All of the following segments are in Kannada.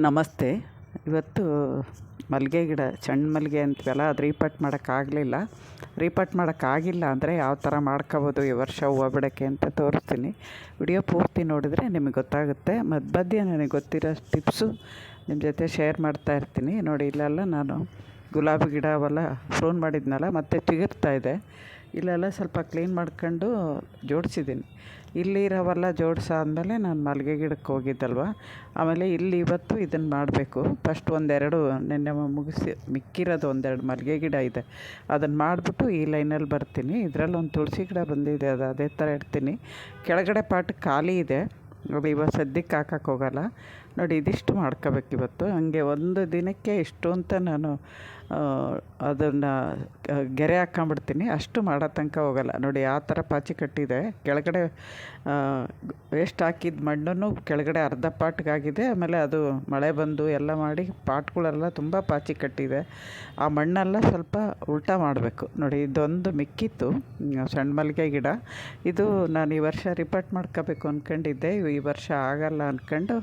ನಮಸ್ತೆ. ಇವತ್ತು ಮಲ್ಲಿಗೆ ಗಿಡ ಸಣ್ಣ ಮಲ್ಲಿಗೆ ಅಂತೀವಲ್ಲ, ಅದು ರೀಪಟ್ ಮಾಡೋಕ್ಕಾಗಲಿಲ್ಲ ರೀಪಟ್ ಮಾಡೋಕ್ಕಾಗಿಲ್ಲ ಅಂದರೆ ಯಾವ ಥರ ಮಾಡ್ಕೋಬೋದು ಈ ವರ್ಷ ಹೂವು ಬಿಡೋಕ್ಕೆ ಅಂತ ತೋರಿಸ್ತೀನಿ. ವಿಡಿಯೋ ಪೂರ್ತಿ ನೋಡಿದರೆ ನಿಮಗೆ ಗೊತ್ತಾಗುತ್ತೆ. ಮಧ್ಯ ನನಗೆ ಗೊತ್ತಿರೋ ಟಿಪ್ಸು ನಿಮ್ಮ ಜೊತೆ ಶೇರ್ ಮಾಡ್ತಾ ಇರ್ತೀನಿ. ನೋಡಿ, ಇಲ್ಲೆಲ್ಲ ನಾನು ಗುಲಾಬಿ ಗಿಡ ಅವೆಲ್ಲ ಫೋನ್ ಮಾಡಿದ್ನಲ್ಲ, ಮತ್ತೆ ಚಿಗುರ್ತಾ ಇದೆ. ಇಲ್ಲೆಲ್ಲ ಸ್ವಲ್ಪ ಕ್ಲೀನ್ ಮಾಡ್ಕೊಂಡು ಜೋಡಿಸಿದ್ದೀನಿ. ಇಲ್ಲಿರೋವೆಲ್ಲ ಜೋಡಿಸಾದ್ಮೇಲೆ ನಾನು ಮಲ್ಲಿಗೆ ಗಿಡಕ್ಕೆ ಹೋಗಿದ್ದಲ್ವ? ಆಮೇಲೆ ಇಲ್ಲಿ ಇವತ್ತು ಇದನ್ನು ಮಾಡಬೇಕು. ಫಸ್ಟ್ ಒಂದೆರಡು, ನಿನ್ನೆ ಮುಗಿಸಿ, ಮಿಕ್ಕಿರೋದು ಒಂದೆರಡು ಮಲ್ಲಿಗೆ ಗಿಡ ಇದೆ. ಅದನ್ನು ಮಾಡಿಬಿಟ್ಟು ಈ ಲೈನಲ್ಲಿ ಬರ್ತೀನಿ. ಇದರಲ್ಲಿ ಒಂದು ತುಳಸಿ ಗಿಡ ಬಂದಿದೆ, ಅದು ಅದೇ ಥರ ಇಡ್ತೀನಿ. ಕೆಳಗಡೆ ಪಾಟ್ ಖಾಲಿ ಇದೆ. ಅದು ಇವತ್ತು ಸದ್ಯಕ್ಕೆ ಹಾಕಕ್ಕೆ ಹೋಗೋಲ್ಲ. ನೋಡಿ, ಇದಿಷ್ಟು ಮಾಡ್ಕೋಬೇಕು ಇವತ್ತು. ಹಂಗೆ ಒಂದು ದಿನಕ್ಕೆ ಇಷ್ಟು ಅಂತ ನಾನು ಅದನ್ನು ಗೆರೆ ಹಾಕ್ಕೊಂಬಿಡ್ತೀನಿ. ಅಷ್ಟು ಮಾಡೋ ತನಕ ಹೋಗಲ್ಲ. ನೋಡಿ, ಆ ಥರ ಪಾಚಿ ಕಟ್ಟಿದೆ. ಕೆಳಗಡೆ ವೇಸ್ಟ್ ಹಾಕಿದ ಮಣ್ಣನ್ನು ಕೆಳಗಡೆ ಅರ್ಧ ಪಾಟ್ಗಾಗಿದೆ. ಆಮೇಲೆ ಅದು ಮಳೆ ಬಂದು ಎಲ್ಲ ಮಾಡಿ ಪಾಟ್ಗಳೆಲ್ಲ ತುಂಬ ಪಾಚಿ ಕಟ್ಟಿದೆ. ಆ ಮಣ್ಣೆಲ್ಲ ಸ್ವಲ್ಪ ಉಲ್ಟಾ ಮಾಡಬೇಕು. ನೋಡಿ, ಇದೊಂದು ಮಿಕ್ಕಿತ್ತು ಸಣ್ಣ ಮಲ್ಲಿಗೆ ಗಿಡ. ಇದು ನಾನು ಈ ವರ್ಷ ರಿಪೋರ್ಟ್ ಮಾಡ್ಕೋಬೇಕು ಅಂದ್ಕೊಂಡಿದ್ದೆ ಈ ವರ್ಷ ಆಗಲ್ಲ ಅಂದ್ಕೊಂಡು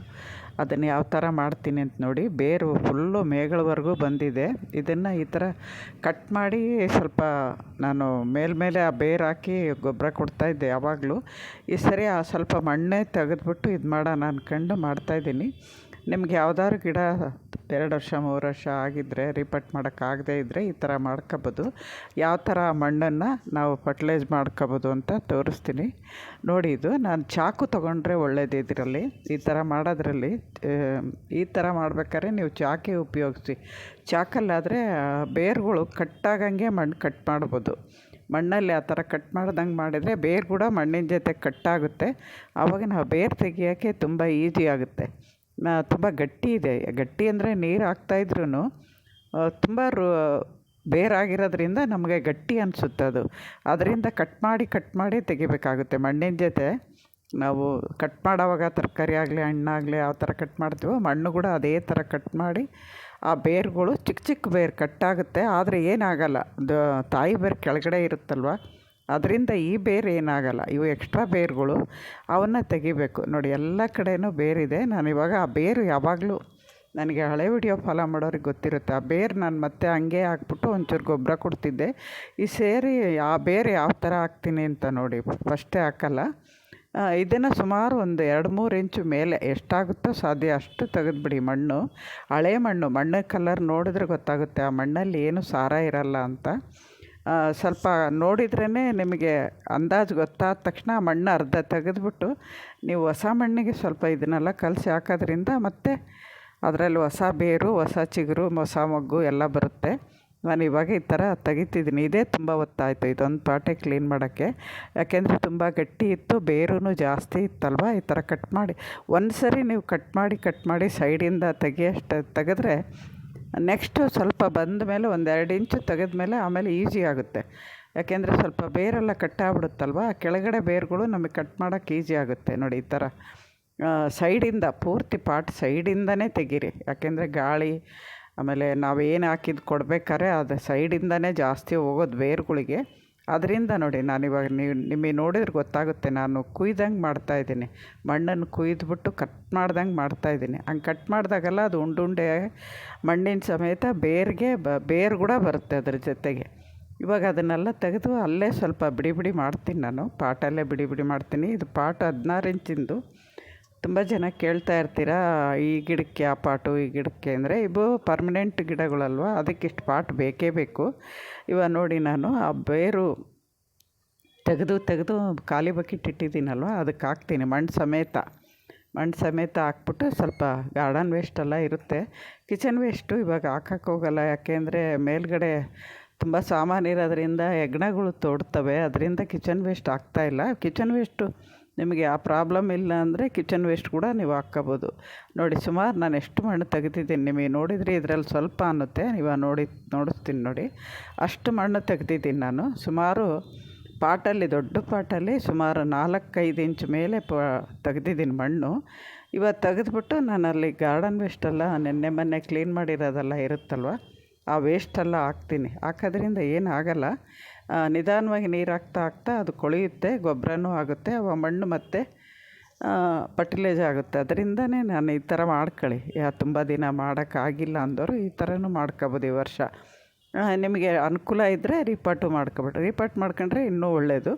ಅದನ್ನು ಯಾವ ಥರ ಮಾಡ್ತೀನಿ ಅಂತ ನೋಡಿ, ಬೇರು ಫುಲ್ಲು ಮೇಗಳವರೆಗೂ ಬಂದಿದೆ. ಇದನ್ನು ಈ ಥರ ಕಟ್ ಮಾಡಿ ಸ್ವಲ್ಪ ನಾನು ಮೇಲ್ಮೇಲೆ ಆ ಬೇರು ಹಾಕಿ ಗೊಬ್ಬರ ಕೊಡ್ತಾಯಿದ್ದೆ ಯಾವಾಗಲೂ. ಈ ಸರಿ ಆ ಸ್ವಲ್ಪ ಮಣ್ಣೇ ತೆಗೆದ್ಬಿಟ್ಟು ಇದು ಮಾಡೋಣ ಅಂದ್ಕೊಂಡು ಮಾಡ್ತಾಯಿದ್ದೀನಿ ನಿಮ್ಗೆ ಯಾವ್ದಾದ್ರು ಗಿಡ ಎರಡು ವರ್ಷ, ಮೂರು ವರ್ಷ ಆಗಿದ್ದರೆ ರಿಪಟ್ ಮಾಡೋಕ್ಕಾಗದೇ ಇದ್ದರೆ ಈ ಥರ ಮಾಡ್ಕೋಬೋದು. ಯಾವ ಥರ ಮಣ್ಣನ್ನು ನಾವು ಫರ್ಟಿಲೈಸ್ ಮಾಡ್ಕೋಬೋದು ಅಂತ ತೋರಿಸ್ತೀನಿ. ನೋಡಿ ಇದು, ನಾನು ಚಾಕು ತೊಗೊಂಡ್ರೆ ಒಳ್ಳೇದು ಇದರಲ್ಲಿ. ಈ ಥರ ಮಾಡೋದ್ರಲ್ಲಿ ಈ ಥರ ಮಾಡ್ಬೇಕಾದ್ರೆ ನೀವು ಚಾಕೆ ಉಪಯೋಗಿಸಿ. ಚಾಕಲ್ಲಾದರೆ ಬೇರುಗಳು ಕಟ್ಟಾಗಂಗೆ ಮಣ್ಣು ಕಟ್ ಮಾಡ್ಬೋದು. ಮಣ್ಣಲ್ಲಿ ಆ ಥರ ಕಟ್ ಮಾಡ್ದಂಗೆ ಮಾಡಿದರೆ ಬೇರು ಕೂಡ ಮಣ್ಣಿನ ಜೊತೆ ಕಟ್ಟಾಗುತ್ತೆ ಆವಾಗ ನಾವು ಬೇರು ತೆಗಿಯೋಕ್ಕೆ ತುಂಬ ಈಸಿ ಆಗುತ್ತೆ. ತುಂಬ ಗಟ್ಟಿ ಇದೆ. ಗಟ್ಟಿ ಅಂದರೆ ನೀರು ಹಾಕ್ತಾಯಿದ್ರೂ ತುಂಬ ರು ಬೇರಾಗಿರೋದ್ರಿಂದ ನಮಗೆ ಗಟ್ಟಿ ಅನಿಸುತ್ತೆ ಅದು. ಅದರಿಂದ ಕಟ್ ಮಾಡಿ ಕಟ್ ಮಾಡಿ ತೆಗಿಬೇಕಾಗುತ್ತೆ. ಮಣ್ಣಿನ ಜೊತೆ ನಾವು ಕಟ್ ಮಾಡೋವಾಗ ತರಕಾರಿ ಆಗಲಿ ಹಣ್ಣಾಗಲಿ ಯಾವ ಥರ ಕಟ್ ಮಾಡ್ತೀವೋ, ಮಣ್ಣು ಕೂಡ ಅದೇ ಥರ ಕಟ್ ಮಾಡಿ ಆ ಬೇರುಗಳು ಚಿಕ್ಕ ಚಿಕ್ಕ ಬೇರು ಕಟ್ಟಾಗುತ್ತೆ ಆದರೆ ಏನಾಗಲ್ಲ. ತಾಯಿ ಬೇರು ಕೆಳಗಡೆ ಇರುತ್ತಲ್ವ? ಅದರಿಂದ ಈ ಬೇರು ಏನಾಗಲ್ಲ. ಇವು ಎಕ್ಸ್ಟ್ರಾ ಬೇರುಗಳು. ಅವನ್ನ ತೆಗಿಬೇಕು. ನೋಡಿ, ಎಲ್ಲ ಕಡೆಯೂ ಬೇರಿದೆ ನಾನು ಇವಾಗ ಆ ಬೇರು ಯಾವಾಗಲೂ ನನಗೆ ಹಳೆ ವಿಡಿಯೋ ಫಾಲೋ ಮಾಡೋರಿಗೆ ಗೊತ್ತಿರುತ್ತೆ. ಆ ಬೇರು ನಾನು ಮತ್ತೆ ಹಂಗೆ ಹಾಕ್ಬಿಟ್ಟು ಒಂಚೂರು ಗೊಬ್ಬರ ಕೊಡ್ತಿದ್ದೆ. ಈ ಸೇರಿ ಆ ಬೇರು ಯಾವ ಥರ ಹಾಕ್ತೀನಿ ಅಂತ ನೋಡಿ, ಫಸ್ಟೇ ಹಾಕಲ್ಲ. ಇದನ್ನು ಸುಮಾರು ಒಂದು ಎರಡು ಮೂರು ಇಂಚು ಮೇಲೆ ಎಷ್ಟಾಗುತ್ತೋ ಸಾಧ್ಯ ಅಷ್ಟು ತೆಗೆದುಬಿಡಿ ಮಣ್ಣು. ಹಳೆ ಮಣ್ಣು. ಮಣ್ಣು ಕಲರ್ ನೋಡಿದ್ರೆ ಗೊತ್ತಾಗುತ್ತೆ. ಆ ಮಣ್ಣಲ್ಲಿ ಏನು ಸಾರ ಇರಲ್ಲ ಅಂತ. ಸ್ವಲ್ಪ ನೋಡಿದ್ರೇ ನಿಮಗೆ ಅಂದಾಜು ಗೊತ್ತಾದ ತಕ್ಷಣ ಮಣ್ಣು ಅರ್ಧ ತೆಗೆದ್ಬಿಟ್ಟು ನೀವು ಹೊಸ ಮಣ್ಣಿಗೆ ಸ್ವಲ್ಪ ಇದನ್ನೆಲ್ಲ ಕಲಸಿ ಹಾಕೋದ್ರಿಂದ ಮತ್ತೆ ಅದರಲ್ಲಿ ಹೊಸ ಬೇರು, ಹೊಸ ಚಿಗುರು, ಹೊಸ ಮೊಗ್ಗು ಎಲ್ಲ ಬರುತ್ತೆ. ನಾನು ಇವಾಗ ಈ ಥರ ತೆಗಿತಿದ್ದೀನಿ. ಇದೇ ತುಂಬ ಹೊತ್ತಾಯಿತು ಇದೊಂದು ಪಾಟೆ ಕ್ಲೀನ್ ಮಾಡೋಕ್ಕೆ. ಯಾಕೆಂದರೆ ತುಂಬ ಗಟ್ಟಿ ಇತ್ತು ಬೇರೂ ಜಾಸ್ತಿ ಇತ್ತಲ್ವ? ಈ ಥರ ಕಟ್ ಮಾಡಿ ಒಂದು ಸರಿ ನೀವು ಕಟ್ ಮಾಡಿ ಕಟ್ ಮಾಡಿ ಸೈಡಿಂದ ತೆಗಿಯಷ್ಟು ತೆಗೆದ್ರೆ ನೆಕ್ಸ್ಟು ಸ್ವಲ್ಪ ಬಂದ ಮೇಲೆ ಒಂದು ಎರಡು ಇಂಚು ತೆಗೆದ ಮೇಲೆ ಆಮೇಲೆ ಈಸಿ ಆಗುತ್ತೆ. ಯಾಕೆಂದರೆ ಸ್ವಲ್ಪ ಬೇರೆಲ್ಲ ಕಟ್ಟಾಗ್ಬಿಡುತ್ತಲ್ವ ಕೆಳಗಡೆ ಬೇರುಗಳು ನಮಗೆ ಕಟ್ ಮಾಡೋಕ್ಕೆ ಈಸಿ ಆಗುತ್ತೆ ನೋಡಿ ಈ ಥರ ಸೈಡಿಂದ ಪೂರ್ತಿ ಪಾಟ್ ಸೈಡಿಂದನೇ ತೆಗೀರಿ. ಯಾಕೆಂದರೆ ಗಾಳಿ, ಆಮೇಲೆ ನಾವೇನು ಹಾಕಿದ್ದು ಕೊಡ್ಬೇಕಾದ್ರೆ ಅದು ಸೈಡಿಂದನೇ ಜಾಸ್ತಿ ಹೋಗೋದು ಬೇರುಗಳಿಗೆ. ಅದರಿಂದ ನೋಡಿ ನಾನಿವಾಗ ನೀವು ನಿಮಗೆ ನೋಡಿದ್ರೆ ಗೊತ್ತಾಗುತ್ತೆ, ನಾನು ಕುಯ್ದಂಗೆ ಮಾಡ್ತಾಯಿದ್ದೀನಿ ಮಣ್ಣನ್ನು ಕುಯ್ದುಬಿಟ್ಟು ಕಟ್ ಮಾಡ್ದಂಗೆ ಮಾಡ್ತಾಯಿದ್ದೀನಿ ಹಂಗೆ ಕಟ್ ಮಾಡಿದಾಗೆಲ್ಲ ಅದು ಉಂಡುಂಡೆ, ಮಣ್ಣಿನ ಸಮೇತ ಬೇರಿಗೆ ಬೇರು ಕೂಡ ಬರುತ್ತೆ ಅದ್ರ ಜೊತೆಗೆ. ಇವಾಗ ಅದನ್ನೆಲ್ಲ ತೆಗೆದು ಅಲ್ಲೇ ಸ್ವಲ್ಪ ಬಿಡಿ ಬಿಡಿ ಮಾಡ್ತೀನಿ ನಾನು. ಪಾಟಲ್ಲೇ ಬಿಡಿ ಬಿಡಿ ಮಾಡ್ತೀನಿ. ಇದು ಪಾಟ್ ಹದಿನಾರು ಇಂಚಿಂದು. ತುಂಬ ಜನ ಕೇಳ್ತಾ ಇರ್ತೀರ, ಈ ಗಿಡಕ್ಕೆ ಆ ಪಾಟು, ಈ ಗಿಡಕ್ಕೆ ಅಂದರೆ ಇವು ಪರ್ಮನೆಂಟ್ ಗಿಡಗಳಲ್ವ, ಅದಕ್ಕೆ ಇಷ್ಟು ಪಾಟ್ ಬೇಕೇ ಬೇಕು. ಇವಾಗ ನೋಡಿ ನಾನು ಆ ಬೇರು ತೆಗೆದು ತೆಗೆದು ಖಾಲಿ ಬಕೆಟ್ ಇಟ್ಟಿದ್ದೀನಲ್ವ, ಅದಕ್ಕೆ ಹಾಕ್ತೀನಿ. ಮಣ್ಣು ಸಮೇತ ಮಣ್ಣು ಸಮೇತ ಹಾಕ್ಬಿಟ್ಟು ಸ್ವಲ್ಪ ಗಾರ್ಡನ್ ವೇಸ್ಟೆಲ್ಲ ಇರುತ್ತೆ. ಕಿಚನ್ ವೇಸ್ಟು ಇವಾಗ ಹಾಕಕ್ಕೆ ಹೋಗಲ್ಲ, ಯಾಕೆಂದರೆ ಮೇಲ್ಗಡೆ ತುಂಬ ಸಾಮಾನು ಇರೋದ್ರಿಂದ ಹೆಗ್ಣಗಳು ತೋಡ್ತವೆ, ಅದರಿಂದ ಕಿಚನ್ ವೇಸ್ಟ್ ಆಗ್ತಾಯಿಲ್ಲ ಕಿಚನ್ ವೇಸ್ಟು ನಿಮಗೆ ಆ ಪ್ರಾಬ್ಲಮ್ ಇಲ್ಲ ಅಂದರೆ ಕಿಚನ್ ವೇಸ್ಟ್ ಕೂಡ ನೀವು ಹಾಕ್ಕೋಬೋದು. ನೋಡಿ, ಸುಮಾರು ನಾನು ಎಷ್ಟು ಮಣ್ಣು ತೆಗೆದಿದ್ದೀನಿ ನಿಮಗೆ ನೋಡಿದರೆ ಇದರಲ್ಲಿ ಸ್ವಲ್ಪ ಅನ್ನುತ್ತೆ. ನೀವು ನೋಡಿ, ನೋಡಿಸ್ತೀನಿ ನೋಡಿ. ಅಷ್ಟು ಮಣ್ಣು ತೆಗೆದಿದ್ದೀನಿ ನಾನು. ಸುಮಾರು ಪಾಟಲ್ಲಿ, ದೊಡ್ಡ ಪಾಟಲ್ಲಿ ಸುಮಾರು ನಾಲ್ಕೈದು ಇಂಚ್ ಮೇಲೆ ಪ, ತೆಗೆದಿದ್ದೀನಿ ಮಣ್ಣು. ಇವತ್ತು ತೆಗೆದ್ಬಿಟ್ಟು ನಾನು ಅಲ್ಲಿ ಗಾರ್ಡನ್ ವೇಸ್ಟೆಲ್ಲ ನೆನ್ನೆ ಮೊನ್ನೆ ಕ್ಲೀನ್ ಮಾಡಿರೋದೆಲ್ಲ ಇರುತ್ತಲ್ವ, ಆ ವೇಸ್ಟೆಲ್ಲ ಹಾಕ್ತೀನಿ. ಹಾಕೋದ್ರಿಂದ ಏನಾಗಲ್ಲ. ನಿಧಾನವಾಗಿ ನೀರು ಹಾಕ್ತಾ ಹಾಕ್ತಾ ಅದು ಕೊಳೆಯುತ್ತೆ, ಗೊಬ್ಬರನೂ ಆಗುತ್ತೆ ಅವ ಮಣ್ಣು ಮತ್ತು ಪಟಿಲೇಜ್ ಆಗುತ್ತೆ. ಅದರಿಂದನೇ ನಾನು ಈ ಥರ ಮಾಡ್ಕೊಳ್ಳಿ. ಯಾ, ತುಂಬ ದಿನ ಮಾಡೋಕ್ಕಾಗಿಲ್ಲ ಅಂದವರು ಈ ಥರನೂ ಮಾಡ್ಕೊಬೋದು ಈ ವರ್ಷ. ನಿಮಗೆ ಅನುಕೂಲ ಇದ್ದರೆ ರಿಪೋರ್ಟು ಮಾಡ್ಕೊಬಿಡ್ರಿ ರಿಪೋರ್ಟ್ ಮಾಡ್ಕೊಂಡ್ರೆ ಇನ್ನೂ ಒಳ್ಳೆಯದು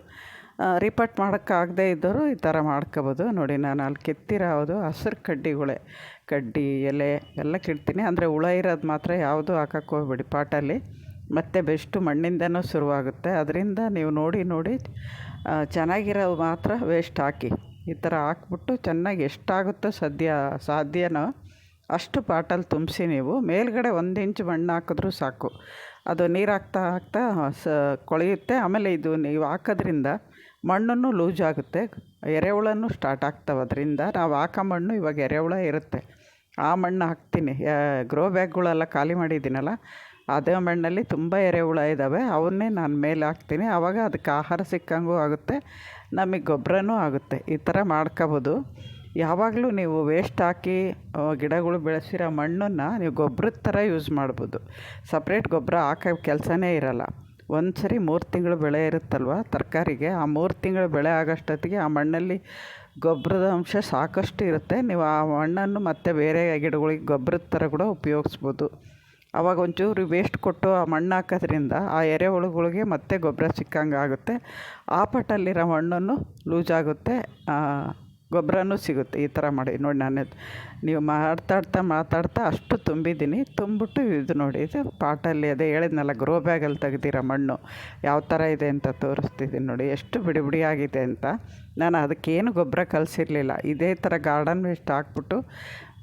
ರಿಪೋರ್ಟ್ ಮಾಡೋಕ್ಕಾಗದೇ ಇದ್ದವರು ಈ ಥರ ಮಾಡ್ಕೊಬೋದು. ನೋಡಿ, ನಾನು ಅಲ್ಲಿ ಕೆತ್ತಿರೋದು ಹಸಿರು ಕಡ್ಡಿಗಳೇ. ಕಡ್ಡಿ, ಎಲೆ ಎಲ್ಲ ಕೆಡ್ತೀನಿ. ಅಂದರೆ ಹುಳ ಇರೋದು ಮಾತ್ರ ಯಾವುದೂ ಹಾಕಕ್ಕೆ ಹೋಗ್ಬೇಡಿ ಪಾಟಲ್ಲಿ. ಮತ್ತು ಬೆಸ್ಟು ಮಣ್ಣಿಂದನೂ ಶುರುವಾಗುತ್ತೆ. ಅದರಿಂದ ನೀವು ನೋಡಿ ನೋಡಿ ಚೆನ್ನಾಗಿರೋ ಮಾತ್ರ ವೇಸ್ಟ್ ಹಾಕಿ. ಈ ಥರ ಹಾಕ್ಬಿಟ್ಟು ಚೆನ್ನಾಗಿ ಎಷ್ಟಾಗುತ್ತೋ ಸದ್ಯ, ಸಾಧ್ಯನೋ ಅಷ್ಟು ಪಾಟಲ್ಲಿ ತುಂಬಿಸಿ ನೀವು. ಮೇಲ್ಗಡೆ ಒಂದು ಇಂಚು ಮಣ್ಣು ಹಾಕಿದ್ರೂ ಸಾಕು. ಅದು ನೀರು ಹಾಕ್ತಾ ಹಾಕ್ತಾ ಸ, ಕೊಳೆಯುತ್ತೆ. ಆಮೇಲೆ ಇದು ನೀವು ಹಾಕೋದ್ರಿಂದ ಮಣ್ಣನ್ನು ಲೂಸ್ ಆಗುತ್ತೆ. ಎರೆಹುಳನೂ ಸ್ಟಾರ್ಟ್ ಆಗ್ತವೆ ಅದರಿಂದ. ನಾವು ಹಾಕೋ ಮಣ್ಣು ಇವಾಗ ಎರೆಹುಳ ಇರುತ್ತೆ. ಆ ಮಣ್ಣು ಹಾಕ್ತೀನಿ. ಗ್ರೋ ಬ್ಯಾಗ್ಗಳೆಲ್ಲ ಖಾಲಿ ಮಾಡಿದ್ದೀನಲ್ಲ ಅದೇ ಮಣ್ಣಲ್ಲಿ ತುಂಬ ಎರೆಹುಳ ಇದ್ದಾವೆ ಅವನ್ನೇ ನಾನು ಮೇಲೆ ಹಾಕ್ತೀನಿ. ಆವಾಗ ಅದಕ್ಕೆ ಆಹಾರ ಸಿಕ್ಕಂಗೂ ಆಗುತ್ತೆ, ನಮಗೆ ಗೊಬ್ಬರನೂ ಆಗುತ್ತೆ. ಈ ಥರ ಮಾಡ್ಕೋಬೋದು. ಯಾವಾಗಲೂ ನೀವು ವೇಸ್ಟ್ ಹಾಕಿ ಗಿಡಗಳು ಬೆಳೆಸಿರೋ ಮಣ್ಣನ್ನು ನೀವು ಗೊಬ್ಬರದ ಥರ ಯೂಸ್ ಮಾಡ್ಬೋದು. ಸಪ್ರೇಟ್ ಗೊಬ್ಬರ ಹಾಕೋ ಕೆಲಸನೇ ಇರೋಲ್ಲ. ಒಂದು ಸರಿ ಮೂರು ತಿಂಗಳು ಬೆಳೆ ಇರುತ್ತಲ್ವ ತರಕಾರಿಗೆ, ಆ ಮೂರು ತಿಂಗಳು ಬೆಳೆ ಆಗೋಷ್ಟೊತ್ತಿಗೆ ಆ ಮಣ್ಣಲ್ಲಿ ಗೊಬ್ಬರದ ಅಂಶ ಸಾಕಷ್ಟು ಇರುತ್ತೆ. ನೀವು ಆ ಮಣ್ಣನ್ನು ಮತ್ತೆ ಬೇರೆ ಗಿಡಗಳಿಗೆ ಗೊಬ್ಬರದ ಥರ ಕೂಡ ಉಪಯೋಗಿಸ್ಬೋದು. ಆವಾಗ ಒಂಚೂರು ವೇಸ್ಟ್ ಕೊಟ್ಟು ಆ ಮಣ್ಣು ಹಾಕೋದ್ರಿಂದ ಆ ಎರೆಹುಳುಗಳಿಗೆ ಮತ್ತೆ ಗೊಬ್ಬರ ಸಿಕ್ಕಂಗೆ ಆಗುತ್ತೆ. ಆ ಪಟ್ಟಲ್ಲಿರೋ ಮಣ್ಣನ್ನು ಲೂಸ್ ಆಗುತ್ತೆ. ಗೊಬ್ಬರನೂ ಸಿಗುತ್ತೆ ಈ ಥರ ಮಾಡಿ. ನೋಡಿ ನಾನು ನೀವು ಮಾತಾಡ್ತಾ ಮಾತಾಡ್ತಾ ಅಷ್ಟು ತುಂಬಿದ್ದೀನಿ. ತುಂಬಿಟ್ಟು ಇದು ನೋಡಿ, ಇದು ಪಾಟಲ್ಲಿ ಅದೇ ಹೇಳಿದ್ನಲ್ಲ ಗ್ರೋ ಬ್ಯಾಗಲ್ಲಿ ತೆಗ್ದಿರೋ ಮಣ್ಣು. ಯಾವ ಥರ ಇದೆ ಅಂತ ತೋರಿಸ್ತಿದ್ದೀನಿ ನೋಡಿ. ಎಷ್ಟು ಬಿಡಿ ಆಗಿದೆ ಅಂತ. ನಾನು ಅದಕ್ಕೇನು ಗೊಬ್ಬರ ಕಲಿಸಿರ್ಲಿಲ್ಲ. ಇದೇ ಥರ ಗಾರ್ಡನ್ ವೇಸ್ಟ್ ಹಾಕ್ಬಿಟ್ಟು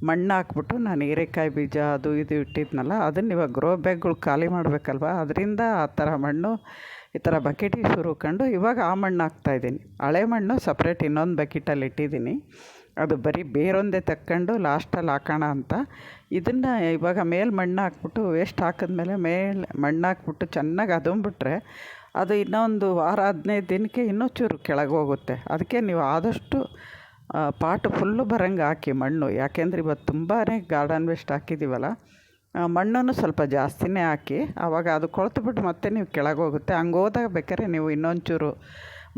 ಮಣ್ಣು ಹಾಕ್ಬಿಟ್ಟು ನಾನು ಹೀರೆಕಾಯಿ ಬೀಜ ಅದು ಇದು ಇಟ್ಟಿದ್ನಲ್ಲ, ಅದನ್ನು ಇವಾಗ ಗ್ರೋ ಬ್ಯಾಗ್ಗಳು ಖಾಲಿ ಮಾಡಬೇಕಲ್ವ? ಅದರಿಂದ ಆ ಥರ ಮಣ್ಣು, ಈ ಥರ ಬಕೆಟಿಗೆ ಸುರುಕೊಂಡು ಇವಾಗ ಆ ಮಣ್ಣು ಹಾಕ್ತಾಯಿದ್ದೀನಿ ಹಳೆ ಮಣ್ಣು ಸಪ್ರೇಟ್ ಇನ್ನೊಂದು ಬಕೆಟಲ್ಲಿ ಇಟ್ಟಿದ್ದೀನಿ. ಅದು ಬರೀ ಬೇರೊಂದೇ ತಕ್ಕೊಂಡು ಲಾಸ್ಟಲ್ಲಿ ಹಾಕೋಣ ಅಂತ. ಇದನ್ನು ಇವಾಗ ಮೇಲೆ ಮಣ್ಣು ಹಾಕ್ಬಿಟ್ಟು ವೇಸ್ಟ್ ಹಾಕಿದ್ಮೇಲೆ ಮೇಲೆ ಮಣ್ಣು ಹಾಕ್ಬಿಟ್ಟು ಚೆನ್ನಾಗಿ ಅದುಂಬಿಟ್ರೆ ಅದು ಇನ್ನೊಂದು ವಾರ ಹದಿನೈದು ದಿನಕ್ಕೆ ಇನ್ನೂ ಚೂರು ಕೆಳಗೆ ಹೋಗುತ್ತೆ. ಅದಕ್ಕೆ ನೀವು ಆದಷ್ಟು ಪಾಟ್ ಫುಲ್ಲು ಬರಂಗೆ ಹಾಕಿ ಮಣ್ಣು. ಯಾಕೆಂದರೆ ಇವತ್ತು ತುಂಬಾ ಗಾರ್ಡನ್ ವೇಸ್ಟ್ ಹಾಕಿದ್ದೀವಲ್ಲ ಮಣ್ಣನ್ನು ಸ್ವಲ್ಪ ಜಾಸ್ತಿನೇ ಹಾಕಿ ಆವಾಗ ಅದು ಕೊಳ್ತುಬಿಟ್ಟು ಮತ್ತೆ ನೀವು ಕೆಳಗೆ ಹೋಗುತ್ತೆ. ಹಂಗೆ ಹೋದಾಗ ಬೇಕಾದ್ರೆ ನೀವು ಇನ್ನೊಂಚೂರು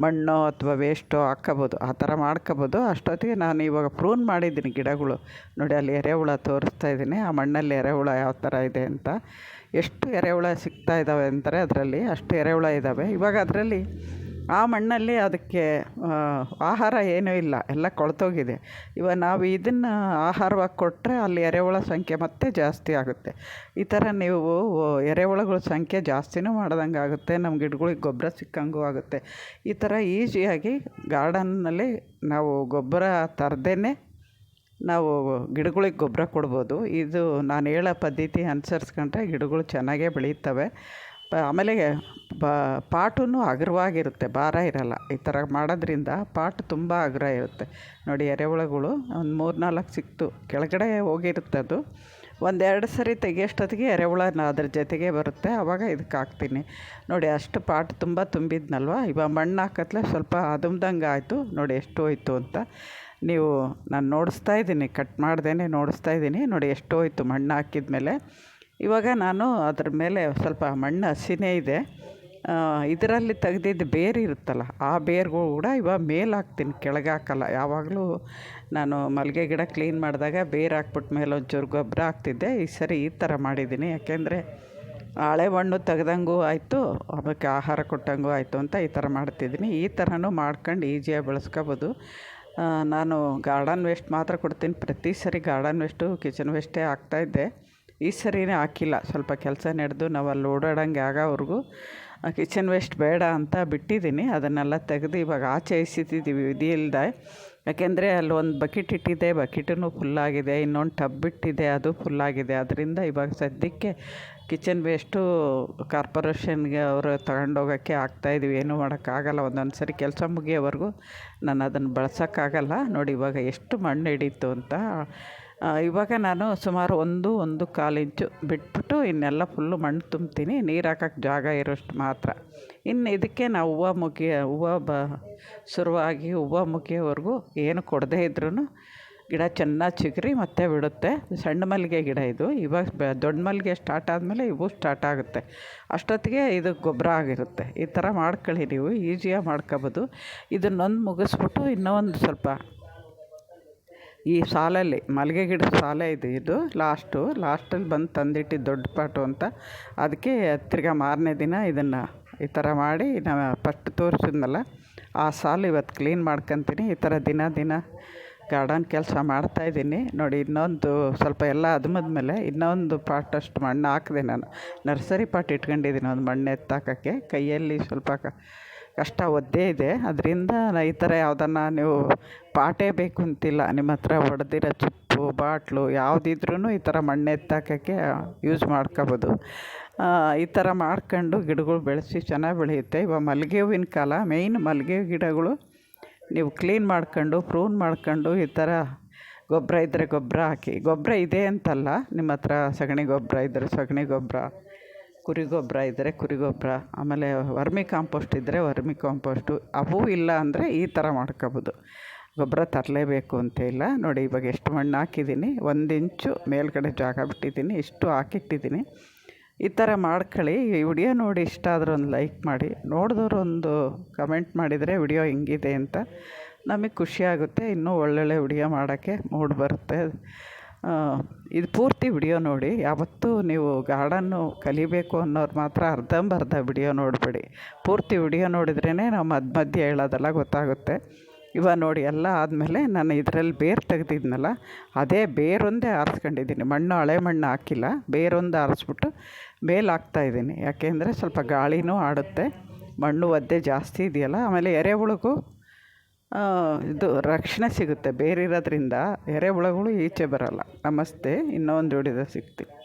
ಮಣ್ಣು ಅಥವಾ ವೇಸ್ಟು ಹಾಕ್ಕೋಬೋದು ಆ ಥರ ಮಾಡ್ಕೋಬೋದು. ಅಷ್ಟೊತ್ತಿಗೆ ನಾನು ಇವಾಗ ಪ್ರೂನ್ ಮಾಡಿದ್ದೀನಿ ಗಿಡಗಳು. ನೋಡಿ, ಅಲ್ಲಿ ಎರೆಹುಳ ತೋರಿಸ್ತಾ ಇದ್ದೀನಿ. ಆ ಮಣ್ಣಲ್ಲಿ ಎರೆಹುಳ ಯಾವ ಥರ ಇದೆ ಅಂತ. ಎಷ್ಟು ಎರೆಹುಳ ಸಿಗ್ತಾ ಇದ್ದಾವೆ ಅಂತಾರೆ ಅದರಲ್ಲಿ ಅಷ್ಟು ಎರೆಹುಳ ಇದ್ದಾವೆ ಇವಾಗ ಅದರಲ್ಲಿ ಆ ಮಣ್ಣಲ್ಲಿ ಅದಕ್ಕೆ ಆಹಾರ ಏನೂ ಇಲ್ಲ. ಎಲ್ಲ ಕೊಳ್ತೋಗಿದೆ. ಇವಾಗ ನಾವು ಇದನ್ನು ಆಹಾರವಾಗಿ ಕೊಟ್ಟರೆ ಅಲ್ಲಿ ಎರೆಹುಳ ಸಂಖ್ಯೆ ಮತ್ತೆ ಜಾಸ್ತಿ ಆಗುತ್ತೆ. ಈ ಥರ ನೀವು ಎರೆಹುಳಗಳ ಸಂಖ್ಯೆ ಜಾಸ್ತಿನೂ ಮಾಡ್ದಂಗೆ ಆಗುತ್ತೆ. ನಮ್ಮ ಗಿಡಗಳಿಗೆ ಗೊಬ್ಬರ ಸಿಕ್ಕಂಗೂ ಆಗುತ್ತೆ. ಈ ಥರ ಈಸಿಯಾಗಿ ಗಾರ್ಡನ್ನಲ್ಲಿ ನಾವು ಗೊಬ್ಬರ ತರದೇನೆ ನಾವು ಗಿಡಗಳಿಗೆ ಗೊಬ್ಬರ ಕೊಡ್ಬೋದು. ಇದು ನಾನು ಹೇಳೋ ಪದ್ಧತಿ ಅನುಸರಿಸ್ಕೊಂಡ್ರೆ ಗಿಡಗಳು ಚೆನ್ನಾಗೇ ಬೆಳೀತವೆ. ಆಮೇಲೆ ಪಾಟೂ ಹಗುರವಾಗಿರುತ್ತೆ ಭಾರ ಇರೋಲ್ಲ. ಈ ಥರ ಮಾಡೋದ್ರಿಂದ ಪಾಟ್ ತುಂಬ ಹಗುರ ಇರುತ್ತೆ. ನೋಡಿ ಎರೆಹುಳಗಳು ಒಂದು ಮೂರು ನಾಲ್ಕು ಸಿಕ್ತು, ಕೆಳಗಡೆ ಹೋಗಿರುತ್ತೆ ಅದು. ಒಂದೆರಡು ಸರಿ ತೆಗಿಯೋಷ್ಟೊತ್ತಿಗೆ ಎರೆಹುಳ ಅದ್ರ ಜೊತೆಗೆ ಬರುತ್ತೆ ಆವಾಗ ಇದಕ್ಕೆ ಹಾಕ್ತೀನಿ. ನೋಡಿ ಅಷ್ಟು ಪಾಟ್ ತುಂಬ ತುಂಬಿದ್ನಲ್ವ? ಇವಾಗ ಮಣ್ಣು ಹಾಕತ್ಲೆ ಸ್ವಲ್ಪ ಅದುಮ್ದಂಗೆ ಆಯಿತು, ನೋಡಿ ಎಷ್ಟು ಹೋಯ್ತು ಅಂತ. ನೀವು, ನಾನು ನೋಡಿಸ್ತಾ ಇದ್ದೀನಿ, ಕಟ್ ಮಾಡ್ದೇ ನೋಡಿಸ್ತಾ ಇದ್ದೀನಿ. ನೋಡಿ ಎಷ್ಟು ಹೋಯ್ತು ಮಣ್ಣು ಹಾಕಿದ ಮೇಲೆ ಇವಾಗ ನಾನು ಅದ್ರ ಮೇಲೆ ಸ್ವಲ್ಪ ಮಣ್ಣು ಹಸಿನೇ ಇದೆ. ಇದರಲ್ಲಿ ತೆಗೆದಿದ್ದ ಬೇರು ಇರುತ್ತಲ್ಲ, ಆ ಬೇರುಗಳು ಕೂಡ ಇವಾಗ ಮೇಲೆ ಹಾಕ್ತೀನಿ, ಕೆಳಗೆ ಹಾಕಲ್ಲ. ಯಾವಾಗಲೂ ನಾನು ಮಲ್ಲಿಗೆ ಗಿಡ ಕ್ಲೀನ್ ಮಾಡಿದಾಗ ಬೇರು ಹಾಕ್ಬಿಟ್ಟು ಮೇಲೆ ಒಂಚೂರು ಗೊಬ್ಬರ ಹಾಕ್ತಿದ್ದೆ. ಈ ಸರಿ ಈ ಥರ ಮಾಡಿದ್ದೀನಿ. ಯಾಕೆಂದರೆ ಹಳೆ ಮಣ್ಣು ತೆಗ್ದಂಗೂ ಆಯಿತು, ಅದಕ್ಕೆ ಆಹಾರ ಕೊಟ್ಟಂಗೂ ಆಯಿತು ಅಂತ ಈ ಥರ ಮಾಡ್ತಿದ್ದೀನಿ. ಈ ಥರನೂ ಮಾಡ್ಕೊಂಡು ಈಸಿಯಾಗಿ ಬೆಳೆಸ್ಕೋಬೋದು. ನಾನು ಗಾರ್ಡನ್ ವೇಸ್ಟ್ ಮಾತ್ರ ಕೊಡ್ತೀನಿ. ಪ್ರತಿ ಸರಿ ಗಾರ್ಡನ್ ವೇಸ್ಟು, ಕಿಚನ್ ವೇಸ್ಟೇ ಹಾಕ್ತಾಯಿದ್ದೆ ಈ ಸರಿನೇ ಹಾಕಿಲ್ಲ. ಸ್ವಲ್ಪ ಕೆಲಸ ನಡೆದು ನಾವು ಅಲ್ಲಿ ಓಡಾಡೋಂಗೆ ಆಗೋವರೆಗೂ ಕಿಚನ್ ವೇಸ್ಟ್ ಬೇಡ ಅಂತ ಬಿಟ್ಟಿದ್ದೀನಿ. ಅದನ್ನೆಲ್ಲ ತೆಗೆದು ಇವಾಗ ಆಚೆ ಎಸಿತಿದ್ದೀವಿ ವಿಧಿ ಇಲ್ಲದೆ ಯಾಕೆಂದರೆ ಅಲ್ಲಿ ಒಂದು ಬಕೆಟ್ ಇಟ್ಟಿದೆ. ಬಕೆಟೂ ಫುಲ್ಲಾಗಿದೆ ಇನ್ನೊಂದು ಟಬ್ ಇಟ್ಟಿದೆ ಅದು ಫುಲ್ಲಾಗಿದೆ ಅದರಿಂದ ಇವಾಗ ಸದ್ಯಕ್ಕೆ ಕಿಚನ್ ವೇಸ್ಟು ಕಾರ್ಪೊರೇಷನ್ಗೆ ಅವರು ತಗೊಂಡೋಗೋಕ್ಕೆ ಆಗ್ತಾಯಿದ್ದೀವಿ ಏನೂ ಮಾಡೋಕ್ಕಾಗಲ್ಲ. ಒಂದೊಂದು ಸರಿ ಕೆಲಸ ಮುಗಿಯೋವರೆಗೂ ನಾನು ಅದನ್ನು ಬಳಸೋಕ್ಕಾಗಲ್ಲ. ನೋಡಿ ಇವಾಗ ಎಷ್ಟು ಮಣ್ಣು ಹಿಡೀತು ಅಂತ ಇವಾಗ ನಾನು ಸುಮಾರು ಒಂದು ಒಂದು ಕಾಲು ಇಂಚು ಬಿಟ್ಬಿಟ್ಟು ಇನ್ನೆಲ್ಲ ಫುಲ್ಲು ಮಣ್ಣು ತುಂಬ್ತೀನಿ. ನೀರು ಹಾಕೋಕ್ಕೆ ಜಾಗ ಇರೋಷ್ಟು ಮಾತ್ರ. ಇನ್ನು ಇದಕ್ಕೆ ನಾವು ಹೂವು ಮುಗಿಯ ಹೂವು ಬ, ಶುರುವಾಗಿ ಹೂವು ಮುಗಿಯೋವರೆಗೂ ಏನು ಕೊಡದೇ ಇದ್ರೂ ಗಿಡ ಚೆನ್ನಾಗಿ ಚಿಗುರಿ ಮತ್ತೆ ಬಿಡುತ್ತೆ. ಸಣ್ಣ ಮಲ್ಲಿಗೆ ಗಿಡ ಇದು. ಇವಾಗ ದೊಡ್ಡ ಮಲ್ಲಿಗೆ ಸ್ಟಾರ್ಟ್ ಆದಮೇಲೆ ಇವು ಸ್ಟಾರ್ಟ್ ಆಗುತ್ತೆ. ಅಷ್ಟೊತ್ತಿಗೆ ಇದು ಗೊಬ್ಬರ ಆಗಿರುತ್ತೆ. ಈ ಥರ ಮಾಡ್ಕೊಳ್ಳಿ ನೀವು, ಈಸಿಯಾಗಿ ಮಾಡ್ಕೊಬೋದು. ಇದನ್ನೊಂದು ಮುಗಿಸ್ಬಿಟ್ಟು ಇನ್ನೂ ಒಂದು ಸ್ವಲ್ಪ ಈ ಸಾಲಲ್ಲಿ ಮಲ್ಲಿಗೆ ಗಿಡದ ಸಾಲ ಇದೆ ಇದು ಲಾಸ್ಟು ಲಾಸ್ಟಲ್ಲಿ ಬಂದು ತಂದಿಟ್ಟಿದ್ದು ದೊಡ್ಡ ಪಾಟು ಅಂತ. ಅದಕ್ಕೆ ತಿರ್ಗಾ ಮಾರನೇ ದಿನ ಇದನ್ನು ಈ ಥರ ಮಾಡಿ ನಾನು ಫಸ್ಟ್ ತೋರಿಸಿದ್ನಲ್ಲ, ಆ ಸಾಲು ಇವತ್ತು ಕ್ಲೀನ್ ಮಾಡ್ಕೊತೀನಿ. ಈ ಥರ ದಿನ ದಿನ ಗಾರ್ಡನ್ ಕೆಲಸ ಮಾಡ್ತಾಯಿದ್ದೀನಿ ನೋಡಿ, ಇನ್ನೊಂದು ಸ್ವಲ್ಪ ಎಲ್ಲ ಅದ್ಮದ್ಮೇಲೆ ಇನ್ನೊಂದು ಪಾಟಷ್ಟು ಮಣ್ಣು ಹಾಕಿದೆ ನಾನು. ನರ್ಸರಿ ಪಾಟ್ ಇಟ್ಕೊಂಡಿದ್ದೀನಿ, ಒಂದು ಮಣ್ಣು ಎತ್ತಾಕೋಕ್ಕೆ. ಕೈಯಲ್ಲಿ ಸ್ವಲ್ಪ ಕ ಕಷ್ಟ ಒದ್ದೇ ಇದೆ. ಅದರಿಂದ ಈ ಥರ ಯಾವುದನ್ನು ನೀವು ಪಾಟೇ ಬೇಕು ಅಂತಿಲ್ಲ. ನಿಮ್ಮ ಹತ್ರ ಒಡೆದಿರೋ ಚಿಪ್ಪು, ಬಾಟ್ಲು ಯಾವುದಿದ್ರೂ ಈ ಥರ ಮಣ್ಣು ಎತ್ತಾಕೋಕ್ಕೆ ಯೂಸ್ ಮಾಡ್ಕೊಬೋದು. ಈ ಥರ ಮಾಡ್ಕೊಂಡು ಗಿಡಗಳು ಬೆಳೆಸಿ ಚೆನ್ನಾಗಿ ಬೆಳೆಯುತ್ತೆ. ಇವಾಗ ಮಲ್ಲಿಗೆ ಹೂವಿನ ಕಾಲ ಮೇಯ್ನ್ ಮಲ್ಲಿಗೆ ಗಿಡಗಳು ನೀವು ಕ್ಲೀನ್ ಮಾಡ್ಕೊಂಡು ಪ್ರೂನ್ ಮಾಡ್ಕೊಂಡು ಈ ಥರ ಗೊಬ್ಬರ ಇದ್ದರೆ ಗೊಬ್ಬರ ಹಾಕಿ. ಗೊಬ್ಬರ ಇದೆ ಅಂತಲ್ಲ, ನಿಮ್ಮ ಹತ್ರ ಸಗಣಿ ಗೊಬ್ಬರ ಇದ್ದರೆ ಸಗಣಿ ಗೊಬ್ಬರ ಕುರಿ ಗೊಬ್ಬರ ಇದ್ದರೆ ಕುರಿ ಗೊಬ್ಬರ ಆಮೇಲೆ ವರ್ಮಿ ಕಾಂಪೋಸ್ಟ್ ಇದ್ದರೆ ವರ್ಮಿ ಕಾಂಪೋಸ್ಟು, ಅವು ಇಲ್ಲ ಅಂದರೆ ಈ ಥರ ಮಾಡ್ಕೊಬೋದು. ಗೊಬ್ಬರ ತರಲೇಬೇಕು ಅಂತ ಇಲ್ಲ. ನೋಡಿ, ಇವಾಗ ಎಷ್ಟು ಮಣ್ಣು ಹಾಕಿದ್ದೀನಿ, ಒಂದು ಇಂಚು ಮೇಲ್ಗಡೆ ಜಾಗ ಬಿಟ್ಟಿದ್ದೀನಿ, ಇಷ್ಟು ಹಾಕಿಟ್ಟಿದ್ದೀನಿ. ಈ ಥರ ಮಾಡ್ಕೊಳ್ಳಿ. ಈ ವಿಡಿಯೋ ನೋಡಿ ಇಷ್ಟ ಆದ್ರೆ ಒಂದು ಲೈಕ್ ಮಾಡಿ. ನೋಡಿದವ್ರು ಒಂದು ಕಮೆಂಟ್ ಮಾಡಿದರೆ ವಿಡಿಯೋ ಹೆಂಗಿದೆ ಅಂತ ನಮಗೆ ಖುಷಿಯಾಗುತ್ತೆ ಇನ್ನೂ ಒಳ್ಳೊಳ್ಳೆ ವಿಡಿಯೋ ಮಾಡೋಕ್ಕೆ ಮೂಡ್ ಬರುತ್ತೆ. ಇದು ಪೂರ್ತಿ ವಿಡಿಯೋ ನೋಡಿ. ಯಾವತ್ತೂ ನೀವು ಗಾರ್ಡನ್ನು ಕಲಿಬೇಕು ಅನ್ನೋರು ಮಾತ್ರ ಅರ್ಧಂಬರ್ಧ ವಿಡಿಯೋ ನೋಡಬೇಡಿ. ಪೂರ್ತಿ ವಿಡಿಯೋ ನೋಡಿದ್ರೇ ನಾವು ಮಧ್ಯ ಮಧ್ಯೆ ಹೇಳೋದೆಲ್ಲ ಗೊತ್ತಾಗುತ್ತೆ. ಇವಾಗ ನೋಡಿ ಎಲ್ಲ ಆದಮೇಲೆ ನಾನು ಇದರಲ್ಲಿ ಬೇರು ತೆಗೆದಿದ್ನಲ್ಲ, ಅದೇ ಬೇರೊಂದೇ ಆರಿಸ್ಕೊಂಡಿದ್ದೀನಿ. ಮಣ್ಣು ಹಳೆ ಮಣ್ಣು ಹಾಕಿಲ್ಲ, ಬೇರೊಂದು ಆರಿಸ್ಬಿಟ್ಟು ಮೇಲೆ ಹಾಕ್ತಾಯಿದ್ದೀನಿ ಯಾಕೆಂದರೆ ಸ್ವಲ್ಪ ಗಾಳಿನೂ ಆಡುತ್ತೆ, ಮಣ್ಣು ಒದ್ದೆ ಜಾಸ್ತಿ ಇದೆಯಲ್ಲ, ಆಮೇಲೆ ಎರೆಹುಳುಗೂ ಇದು ರಕ್ಷಣೆ ಸಿಗುತ್ತೆ. ಬೇರಿರೋದ್ರಿಂದ ಎರೆಹುಳುಗಳು ಈಚೆ ಬರೋಲ್ಲ. ನಮಸ್ತೆ. ಇನ್ನೊಂದು ವಿಡಿಯೋದಲ್ಲಿ ಸಿಗ್ತೀನಿ